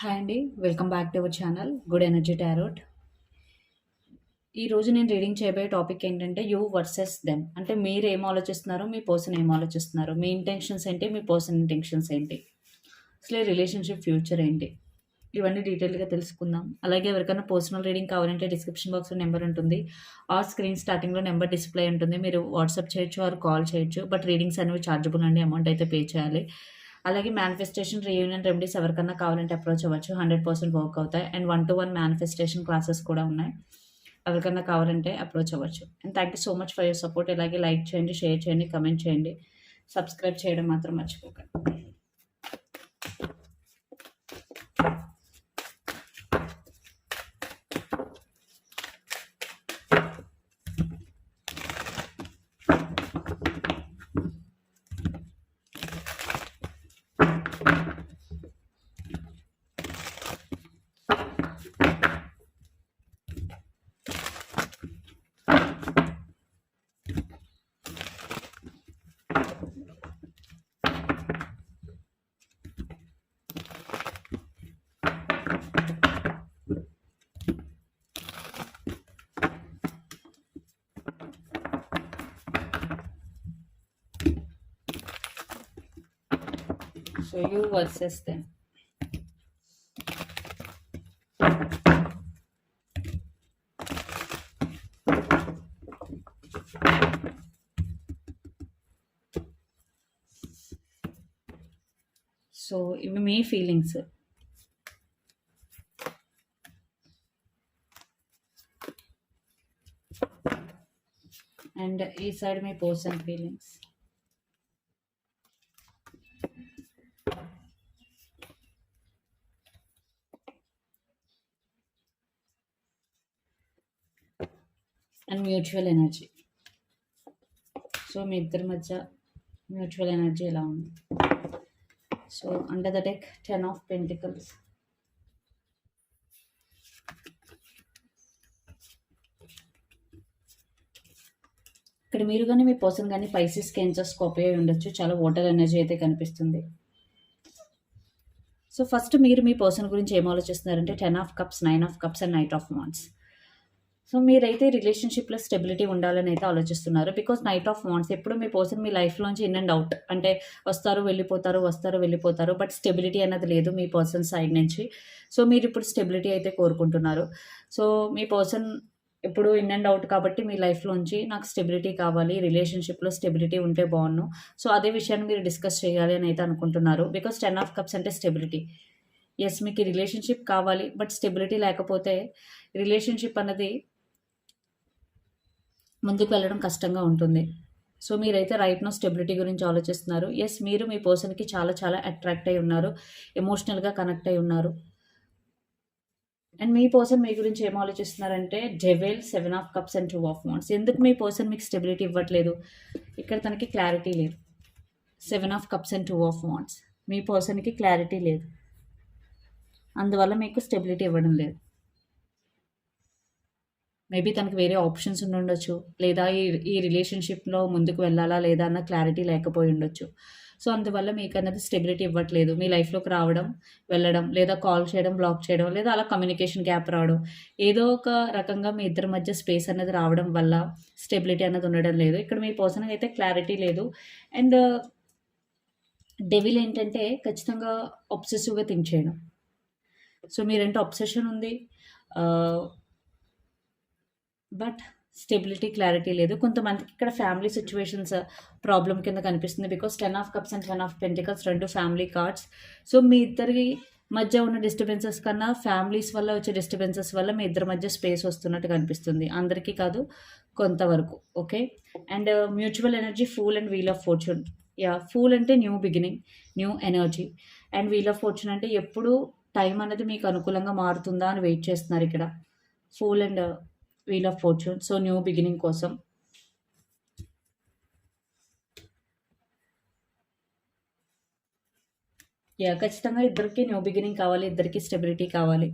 Hi అండి welcome back to our channel good energy tarot. ఈరోజు నేను రీడింగ్ చేయబోయే టాపిక్ ఏంటంటే యూ వర్సెస్ దెమ్. అంటే మీరు ఏం ఆలోచిస్తున్నారు మీ పర్సన్ ఏం ఆలోచిస్తున్నారు మీ ఇంటెన్షన్స్ ఏంటి మీ పర్సన్ ఇంటెన్షన్స్ ఏంటి అసలు రిలేషన్షిప్ ఫ్యూచర్ ఏంటి ఇవన్నీ డీటెయిల్గా తెలుసుకుందాం. అలాగే ఎవరికైనా పర్సనల్ రీడింగ్ కావాలంటే డిస్క్రిప్షన్ బాక్స్లో నెంబర్ ఉంటుంది. ఆ స్క్రీన్ స్టార్టింగ్లో నెంబర్ డిస్ప్లే ఉంటుంది. మీరు వాట్సాప్ చేయొచ్చు ఆర్ కాల్ చేయొచ్చు బట్ రీడింగ్స్ అనేవి ఛార్జబుల్ అండి అమౌంట్ అయితే పే చేయాలి. అలాగే మేనిఫెస్టేషన్ రీయూనియన్ రెమెడీస్ ఎవరికన్నా కావాలంటే అప్రోచ్ అవ్వచ్చు. హండ్రెడ్ పర్సెంట్ వర్క్ అవుతాయి. And one to one manifestation classes కూడా ఉన్నాయి. ఎవరికన్నా కావాలంటే అప్రోచ్ అవ్వచ్చు. And thank you so much for your support ఇలాగే లైక్ చేయండి షేర్ చేయండి కమెంట్ చేయండి. సబ్స్క్రైబ్ చేయడం మాత్రం మర్చిపోకండి. So you what says there. So, even my feelings. And inside my post and feelings. Mutual energy. So మీ ఇద్దరి మధ్య మ్యూచువల్ ఎనర్జీ ఎలా ఉంది? So under the deck ten of pentacles ఇక్కడ మీరు కానీ మీ పర్సన్ కానీ పైసెస్ కెన్సర్ స్కోపియో ఉండొచ్చు. చాలా వాటర్ ఎనర్జీ అయితే కనిపిస్తుంది. సో ఫస్ట్ మీరు మీ పర్సన్ గురించి ఏం ఆలోచిస్తున్నారంటే ten of cups nine of cups and knight of wands so మీరైతే రిలేషన్షిప్లో స్టెబిలిటీ ఉండాలని అయితే ఆలోచిస్తున్నారు. బికాస్ నైట్ ఆఫ్ వాంట్స్ ఎప్పుడు మీ పర్సన్ మీ లైఫ్లోంచి ఇన్ అండ్ అవుట్ అంటే వస్తారు వెళ్ళిపోతారు వస్తారు వెళ్ళిపోతారు బట్ స్టెబిలిటీ అనేది లేదు మీ పర్సన్ సైడ్ నుంచి. సో మీరు ఇప్పుడు స్టెబిలిటీ అయితే కోరుకుంటున్నారు. సో మీ పర్సన్ ఇప్పుడు ఇన్ అండ్ అవుట్ కాబట్టి మీ లైఫ్లోంచి నాకు స్టెబిలిటీ కావాలి రిలేషన్షిప్లో స్టెబిలిటీ ఉంటే బాగున్ను సో అదే విషయాన్ని మీరు డిస్కస్ చేయాలి అని అయితే అనుకుంటున్నారు. బికాస్ టెన్ ఆఫ్ కప్స్ అంటే స్టెబిలిటీ. ఎస్ మీకు రిలేషన్షిప్ కావాలి బట్ స్టెబిలిటీ లేకపోతే రిలేషన్షిప్ అన్నది ముందుకు వెళ్ళడం కష్టంగా ఉంటుంది. సో మీరైతే రైట్ నో స్టెబిలిటీ గురించి ఆలోచిస్తున్నారు. ఎస్ మీరు మీ పర్సన్కి చాలా చాలా అట్రాక్ట్ అయి ఉన్నారు. ఎమోషనల్గా కనెక్ట్ అయి ఉన్నారు. అండ్ మీ పర్సన్ మీ గురించి ఏం ఆలోచిస్తున్నారంటే jewel seven of cups and two of wands ఎందుకు మీ పర్సన్ మీకు స్టెబిలిటీ ఇవ్వట్లేదు? ఇక్కడ తనకి క్లారిటీ లేదు. Seven of cups and two of wands మీ పర్సన్కి క్లారిటీ లేదు. అందువల్ల మీకు స్టెబిలిటీ ఇవ్వడం లేదు. మేబీ తనకు వేరే ఆప్షన్స్ ఉండి ఉండొచ్చు లేదా ఈ ఈ రిలేషన్షిప్లో ముందుకు వెళ్ళాలా లేదా అన్న క్లారిటీ లేకపోయి ఉండొచ్చు. సో అందువల్ల మీకు అన్నది స్టెబిలిటీ ఇవ్వట్లేదు. మీ లైఫ్లోకి రావడం వెళ్ళడం లేదా కాల్ చేయడం బ్లాక్ చేయడం లేదా అలా కమ్యూనికేషన్ గ్యాప్ రావడం. ఏదో ఒక రకంగా మీ ఇద్దరి మధ్య స్పేస్ అనేది రావడం వల్ల స్టెబిలిటీ అనేది ఉండడం లేదు. ఇక్కడ మీ పర్సన్కి అయితే క్లారిటీ లేదు. అండ్ డెవిల్ ఏంటంటే ఖచ్చితంగా ఒబ్సెసివ్గా థింక్ చేయడం. సో మీరంటే ఒబ్సెషన్ ఉంది. బట్ స్టెబిలిటీ క్లారిటీ లేదు. కొంతమందికి ఇక్కడ ఫ్యామిలీ సిచ్యువేషన్స్ uh, ప్రాబ్లం కింద కనిపిస్తుంది. Because ten of cups and ten of pentacles రెండు ఫ్యామిలీ కార్డ్స్. సో మీ ఇద్దరికి మధ్య ఉన్న డిస్టర్బెన్సెస్ కన్నా ఫ్యామిలీస్ వల్ల వచ్చే డిస్టర్బెన్సెస్ వల్ల మీ ఇద్దరి మధ్య స్పేస్ వస్తున్నట్టు కనిపిస్తుంది. అందరికీ కాదు కొంతవరకు. Okay? And uh, mutual energy fool and wheel of fortune. Yeah fool అంటే new beginning new energy. And wheel of fortune అంటే ఎప్పుడు టైం అనేది మీకు అనుకూలంగా మారుతుందా అని వెయిట్ చేస్తున్నారు ఇక్కడ. Fool and uh, wheel of fortune so new beginning కోసం. యా ఖచ్చితంగా ఇద్దరికి న్యూ బిగినింగ్ కావాలి ఇద్దరికి స్టెబిలిటీ కావాలి.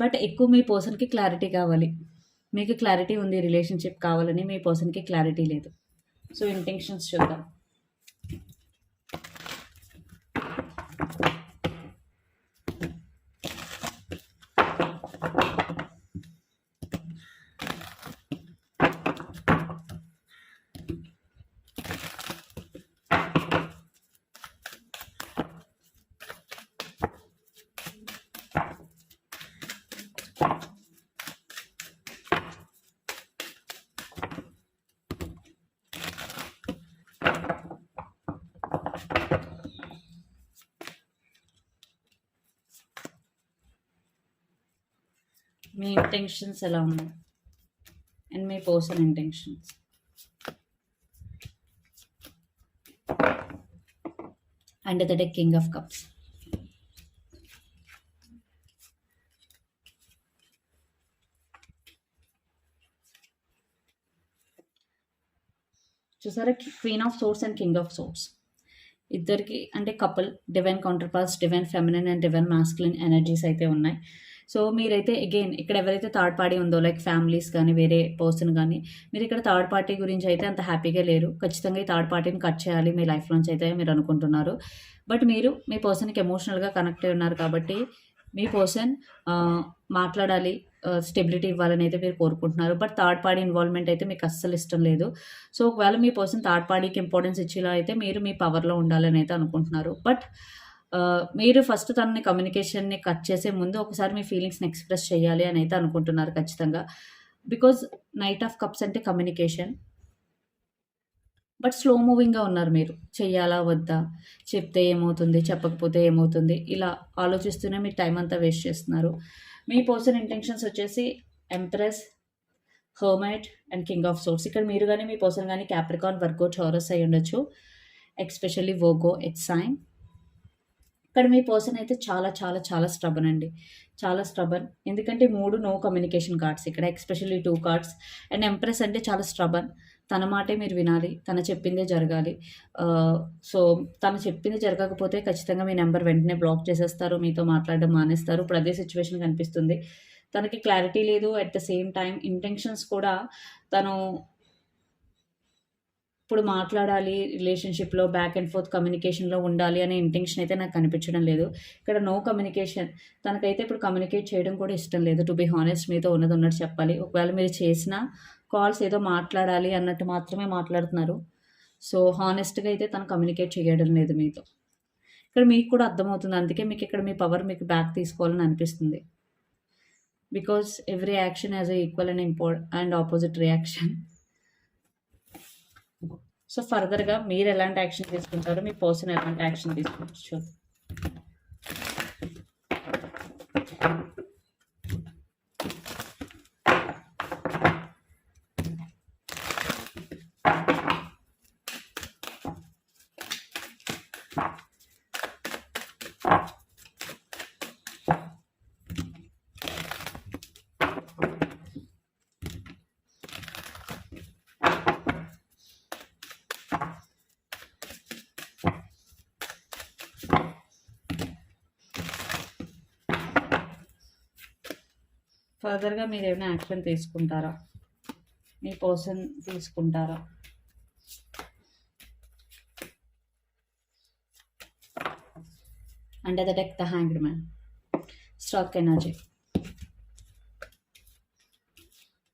బట్ ఎక్కువ మీ పర్సన్కి క్లారిటీ కావాలి. మీకు క్లారిటీ ఉంది రిలేషన్షిప్ కావాలని మీ పర్సన్కి క్లారిటీ లేదు. సో ఇంటెన్షన్స్ చూద్దాం. మీ ఇంటెన్షన్స్ ఎలా ఉన్నాయి? And me person intentions and the deck king of cups చూసారా? Queen of swords and king of swords ఇద్దరికి అంటే couple divine counterparts divine feminine and divine masculine energies అయితే ఉన్నాయి. సో మీరైతే అగైన్ ఇక్కడ ఎవరైతే థర్డ్ పార్టీ ఉందో లైక్ ఫ్యామిలీస్ కానీ వేరే పర్సన్ కానీ మీరు ఇక్కడ థర్డ్ పార్టీ గురించి అయితే అంత హ్యాపీగా లేరు. ఖచ్చితంగా ఈ థర్డ్ పార్టీని కట్ చేయాలి. మీ లైఫ్లోంచి అయితే మీరు అనుకుంటున్నారు. బట్ మీరు మీ పర్సన్కి ఎమోషనల్గా కనెక్ట్ అయి ఉన్నారు కాబట్టి మీ పర్సన్ మాట్లాడాలి స్టెబిలిటీ ఇవ్వాలని అయితే మీరు కోరుకుంటున్నారు. బట్ థర్డ్ పార్టీ ఇన్వాల్వ్మెంట్ అయితే మీకు అస్సలు ఇష్టం లేదు. సో ఒకవేళ మీ పర్సన్ థర్డ్ పార్టీకి ఇంపార్టెన్స్ ఇచ్చేలా అయితే మీరు మీ పవర్లో ఉండాలని అయితే అనుకుంటున్నారు. బట్ మీరు ఫస్ట్ తనని కమ్యూనికేషన్ని కట్ చేసే ముందు ఒకసారి మీ ఫీలింగ్స్ని ఎక్స్ప్రెస్ చేయాలి అని అయితే అనుకుంటున్నారు ఖచ్చితంగా. బికాజ్ నైట్ ఆఫ్ కప్స్ అంటే కమ్యూనికేషన్ బట్ స్లో మూవింగ్గా ఉన్నారు మీరు. చెయ్యాలా వద్దా? చెప్తే ఏమవుతుంది చెప్పకపోతే ఏమవుతుంది? ఇలా ఆలోచిస్తూనే మీరు టైం అంతా వేస్ట్ చేస్తున్నారు. మీ పర్సన్ ఇంటెన్షన్స్ వచ్చేసి empress hermit and king of swords ఇక్కడ మీరు కానీ మీ పర్సన్ కానీ క్యాప్రికాన్ వర్గో చౌరస్ అయి ఉండొచ్చు ఎక్స్పెషల్లీ వోగో ఎక్స్ సైన్ ఇక్కడ మీ పర్సన్ అయితే చాలా చాలా చాలా స్ట్రబన్ అండి. చాలా స్ట్రబన్ ఎందుకంటే మూడు నో కమ్యూనికేషన్ కార్డ్స్ ఇక్కడ especially two cards and empress అంటే చాలా స్ట్రబన్ తన మాటే మీరు వినాలి. తన చెప్పిందే జరగాలి. సో తను చెప్పింది జరగకపోతే ఖచ్చితంగా మీ నెంబర్ వెంటనే బ్లాక్ చేసేస్తారు. మీతో మాట్లాడడం మానేస్తారు. ఇప్పుడు అదే సిచ్యువేషన్ కనిపిస్తుంది. తనకి క్లారిటీ లేదు. At the same time intentions కూడా తను ఇప్పుడు మాట్లాడాలి రిలేషన్షిప్లో బ్యాక్ అండ్ ఫోర్త్ కమ్యూనికేషన్లో ఉండాలి అనే ఇంటెన్షన్ అయితే నాకు కనిపించడం లేదు. ఇక్కడ నో కమ్యూనికేషన్ తనకైతే ఇప్పుడు కమ్యూనికేట్ చేయడం కూడా ఇష్టం లేదు. టు బి హానెస్ట్ మీతో ఉన్నది ఉన్నట్టు చెప్పాలి. ఒకవేళ మీరు చేసిన కాల్స్ ఏదో మాట్లాడాలి అన్నట్టు మాత్రమే మాట్లాడుతున్నారు. సో హానెస్ట్గా అయితే తను కమ్యూనికేట్ చేయడం లేదు మీతో. ఇక్కడ మీకు కూడా అర్థమవుతుంది. అందుకే మీకు ఇక్కడ మీ పవర్ మీకు బ్యాక్ తీసుకోవాలని అనిపిస్తుంది. Because every action as a equal and impart and opposite reaction so ఫర్దర్గా మీరు ఎలాంటి యాక్షన్ తీసుకుంటారో మీ పర్సన్ ఎలాంటి యాక్షన్ తీసుకుంటారు ఫర్దర్గా మీరు ఏమైనా యాక్షన్ తీసుకుంటారా? మీ పర్సన్ తీసుకుంటారా? Under the deck the hanged man stuck energy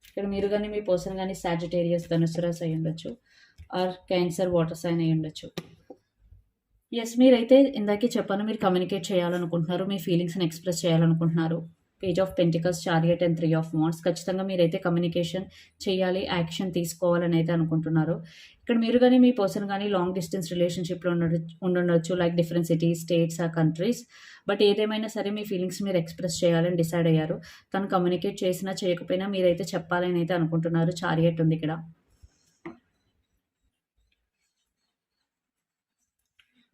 ఇక్కడ మీరు కానీ మీ పర్సన్ కానీ సాజిటేరియస్ ధనుసురాస్ అయి ఉండొచ్చు. ఆర్ క్యాన్సర్ వాటర్ సైన్ అయి ఉండొచ్చు. ఎస్ మీరైతే ఇందాకే చెప్పాను మీరు కమ్యూనికేట్ చేయాలనుకుంటున్నారు మీ ఫీలింగ్స్ని ఎక్స్ప్రెస్ చేయాలనుకుంటున్నారు. Page of pentacles chariot and three of wands ఖచ్చితంగా మీరైతే కమ్యూనికేషన్ చేయాలి యాక్షన్ తీసుకోవాలని అయితే అనుకుంటున్నారు. ఇక్కడ మీరు కానీ మీ పర్సన్ కానీ లాంగ్ డిస్టెన్స్ రిలేషన్షిప్లో ఉండ ఉండుండొచ్చు లైక్ డిఫరెంట్ సిటీస్ స్టేట్స్ ఆ కంట్రీస్ బట్ ఏదేమైనా సరే మీ ఫీలింగ్స్ మీరు ఎక్స్ప్రెస్ చేయాలని డిసైడ్ అయ్యారు. తను కమ్యూనికేట్ చేసినా చేయకపోయినా మీరైతే చెప్పాలని అయితే అనుకుంటున్నారు. చారియట్ ఉంది ఇక్కడ.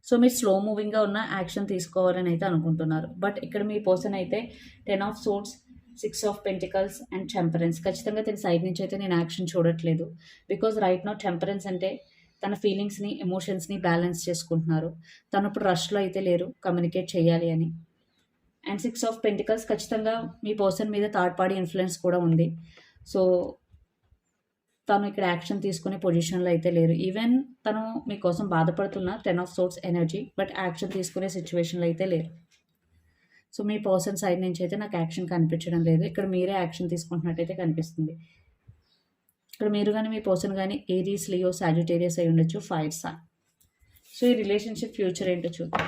సో మీరు స్లో మూవింగ్గా ఉన్న యాక్షన్ తీసుకోవాలని అయితే అనుకుంటున్నారు. బట్ ఇక్కడ మీ పర్సన్ అయితే ten of swords six of pentacles and temperance ఖచ్చితంగా తన సైడ్ నుంచి అయితే నేను యాక్షన్ చూడట్లేదు. బికాజ్ రైట్ నో టెంపరెన్స్ అంటే తన ఫీలింగ్స్ని ఎమోషన్స్ని బ్యాలెన్స్ చేసుకుంటున్నారు. తను ఇప్పుడు రష్లో అయితే లేరు కమ్యూనికేట్ చేయాలి అని. అండ్ సిక్స్ ఆఫ్ పెంటికల్స్ ఖచ్చితంగా మీ పర్సన్ మీద థర్డ్ పార్టీ ఇన్ఫ్లుయెన్స్ కూడా ఉంది. సో తను ఇక్కడ యాక్షన్ తీసుకునే పొజిషన్లో అయితే లేరు. ఈవెన్ తను మీకోసం బాధపడుతున్న ten of swords energy but action తీసుకునే సిచ్యువేషన్లో అయితే లేరు. సో మీ పర్సన్ సైడ్ నుంచి అయితే నాకు యాక్షన్ కనిపించడం లేదు. ఇక్కడ మీరే యాక్షన్ తీసుకుంటున్నట్టయితే కనిపిస్తుంది. ఇక్కడ మీరు కానీ మీ పర్సన్ కానీ ఏరీస్ లియో సాజిటేరియస్ అయి ఉండొచ్చు ఫైర్ సార్ సో ఈ రిలేషన్షిప్ ఫ్యూచర్ ఏంటో చూద్దాం.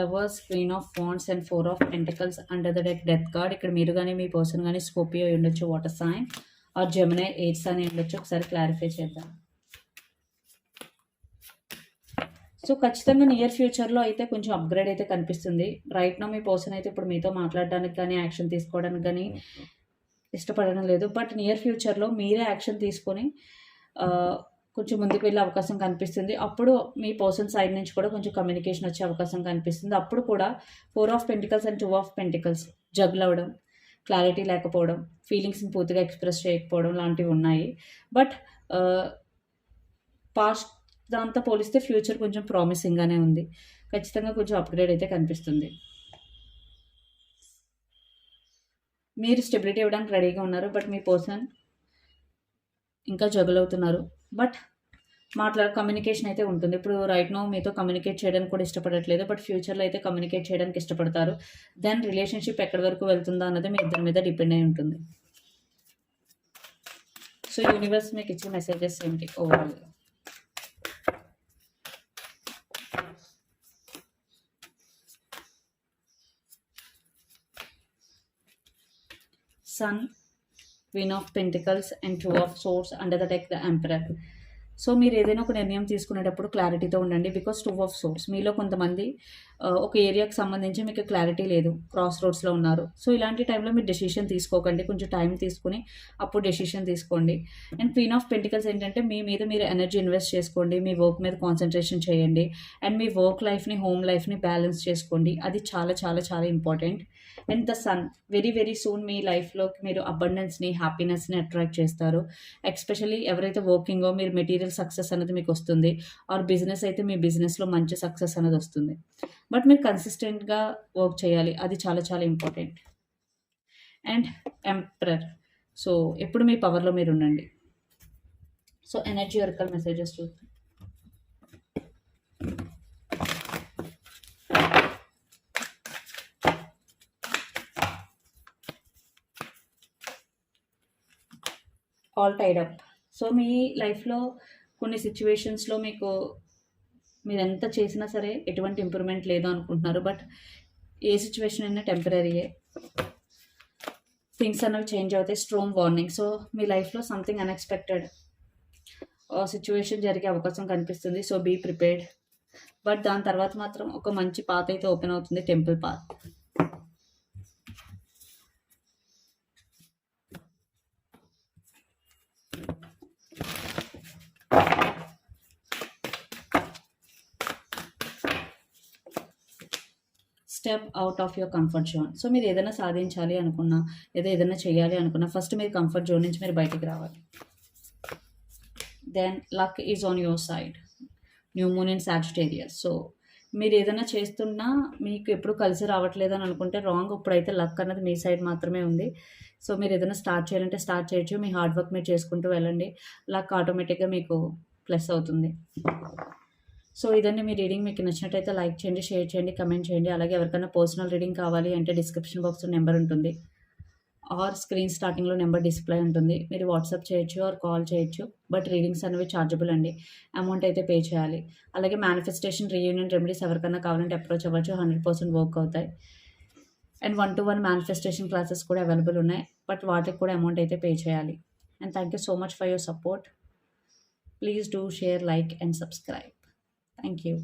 Lovers queen of wands and four of pentacles under the deck death card ఇక్కడ మీరు కానీ మీ పర్సన్ కానీ స్కోపియో ఉండొచ్చు water sign or Gemini eights అని ఉండొచ్చు. ఒకసారి క్లారిఫై చేద్దాం. సో ఖచ్చితంగా నియర్ ఫ్యూచర్లో అయితే కొంచెం అప్గ్రేడ్ అయితే కనిపిస్తుంది. రైట్ నో మీ పర్సన్ అయితే ఇప్పుడు మీతో మాట్లాడడానికి కానీ యాక్షన్ తీసుకోవడానికి కానీ ఇష్టపడడం లేదు. బట్ నియర్ ఫ్యూచర్లో మీరే యాక్షన్ తీసుకొని ఆ, కొంచెం ముందుకు వెళ్ళే అవకాశం కనిపిస్తుంది. అప్పుడు మీ పర్సన్ సైడ్ నుంచి కూడా కొంచెం కమ్యూనికేషన్ వచ్చే అవకాశం కనిపిస్తుంది. అప్పుడు కూడా four of pentacles and two of pentacles జగ్లు అవ్వడం క్లారిటీ లేకపోవడం ఫీలింగ్స్ని పూర్తిగా ఎక్స్ప్రెస్ చేయకపోవడం లాంటివి ఉన్నాయి. బట్ పాస్ట్ దాంతో పోలిస్తే ఫ్యూచర్ కొంచెం ప్రామిసింగ్గానే ఉంది. ఖచ్చితంగా కొంచెం అప్గ్రేడ్ అయితే కనిపిస్తుంది. మీరు స్టెబిలిటీ ఇవ్వడానికి రెడీగా ఉన్నారు బట్ మీ పర్సన్ ఇంకా జగులవుతున్నారు బట్ మాట్లాడ కమ్యూనికేషన్ అయితే ఉంటుంది. ఇప్పుడు రైట్ నో మీతో కమ్యూనికేట్ చేయడానికి కూడా ఇష్టపడట్లేదు. బట్ ఫ్యూచర్లో అయితే కమ్యూనికేట్ చేయడానికి ఇష్టపడతారు. దెన్ రిలేషన్షిప్ ఎక్కడి వరకు వెళ్తుందా అన్నది మీ ఇద్దరి మీద డిపెండ్ అయి ఉంటుంది. సో యూనివర్స్ మీకు ఇచ్చే మెసేజెస్ ఏంటి ఓవరాల్గా Sun, Queen of Pentacles, and Two of Swords. Under the deck, the Emperor. So మీరు ఏదైనా ఒక నిర్ణయం తీసుకునేటప్పుడు క్లారిటీతో ఉండండి బికాస్ టూ ఆఫ్ సోర్స్ మీలో కొంతమంది ఒక ఏరియాకి సంబంధించి మీకు క్లారిటీ లేదు. క్రాస్ రోడ్స్లో ఉన్నారు. సో ఇలాంటి టైంలో మీరు డెసిషన్ తీసుకోకండి. కొంచెం టైం తీసుకుని అప్పుడు డెసిషన్ తీసుకోండి. అండ్ క్వీన్ ఆఫ్ పెంటికల్స్ ఏంటంటే మీ మీద మీరు ఎనర్జీ ఇన్వెస్ట్ చేసుకోండి. మీ వర్క్ మీద కాన్సన్ట్రేషన్ చేయండి. అండ్ మీ వర్క్ లైఫ్ని హోమ్ లైఫ్ని బ్యాలెన్స్ చేసుకోండి. అది చాలా చాలా చాలా important and the sun very very soon మీ లైఫ్లోకి మీరు అబండెన్స్ని హ్యాపీనెస్ని అట్రాక్ట్ చేస్తారు. ఎక్స్పెషల్లీ ఎవరైతే వర్కింగో మీరు మెటీరియల్ సక్సెస్ అనేది మీకు వస్తుంది. ఆర్ బిజినెస్ అయితే మీ బిజినెస్లో మంచి సక్సెస్ అనేది వస్తుంది. బట్ మీరు కన్సిస్టెంట్గా వర్క్ చేయాలి. అది చాలా చాలా ఇంపార్టెంట్. And emperor. సో ఎప్పుడు మీ పవర్లో మీరు ఉండండి. సో ఎనర్జీ వర్కల్ మెసేజెస్ చూద్దాం. ఆల్ టైడ్ అప్ సో మీ లైఫ్లో కొన్ని సిచ్యువేషన్స్లో మీకు మీరు ఎంత చేసినా సరే ఎటువంటి ఇంప్రూవ్మెంట్ లేదు అనుకుంటున్నారు. బట్ ఏ సిచ్యువేషన్ అయినా టెంపరీయే థింగ్స్ అనేవి చేంజ్ అవుతాయి. Strong warning. సో మీ లైఫ్లో సంథింగ్ అన్ఎక్స్పెక్టెడ్ సిచ్యువేషన్ జరిగే అవకాశం కనిపిస్తుంది. So be prepared. బట్ దాని తర్వాత మాత్రం ఒక మంచి పాత్ అయితే ఓపెన్ అవుతుంది. Temple path. Step out of your comfort zone so మీరు ఏదైనా సాధించాలి అనుకున్నా లేదా ఏదైనా చేయాలి అనుకున్నా ఫస్ట్ మీరు కంఫర్ట్ జోన్ నుంచి మీరు బయటికి రావాలి. Then luck is on your side new moon in Sagittarius so మీరు ఏదైనా చేస్తున్నా మీకు ఎప్పుడు కలిసి రావట్లేదు అని అనుకుంటే రాంగ్ ఇప్పుడైతే లక్ అన్నది మీ సైడ్ మాత్రమే ఉంది. సో మీరు ఏదైనా స్టార్ట్ చేయాలంటే స్టార్ట్ చేయొచ్చు. మీ హార్డ్ వర్క్ మీరు చేసుకుంటూ వెళ్ళండి. లక్ ఆటోమేటిక్గా మీకు ప్లస్ అవుతుంది. సో ఇదండి మీ రీడింగ్. మీకు నచ్చినట్టయితే లైక్ చేయండి షేర్ చేయండి కమెంట్ చేయండి. అలాగే ఎవరికైనా పర్సనల్ రీడింగ్ కావాలి అంటే డిస్క్రిప్షన్ బాక్స్లో నెంబర్ ఉంటుంది. ఆర్ స్క్రీన్ స్టార్టింగ్లో నెంబర్ డిస్ప్లే ఉంటుంది. మీరు వాట్సాప్ చేయొచ్చు ఆర్ కాల్ చేయొచ్చు. బట్ రీడింగ్స్ అనేవి ఛార్జబుల్ అండి. అమౌంట్ అయితే పే చేయాలి. అలాగే మేనిఫెస్టేషన్ రీయూనియన్ రెమెడీస్ ఎవరికైనా కావాలంటే అప్రోచ్ అవ్వచ్చు. హండ్రెడ్ పర్సెంట్ వర్క్ అవుతాయి. And one to one manifestation classes కూడా అవైలబుల్ ఉన్నాయి. బట్ వాటికి కూడా అమౌంట్ అయితే పే చేయాలి. And thank you so much for your support please do share like and subscribe thank you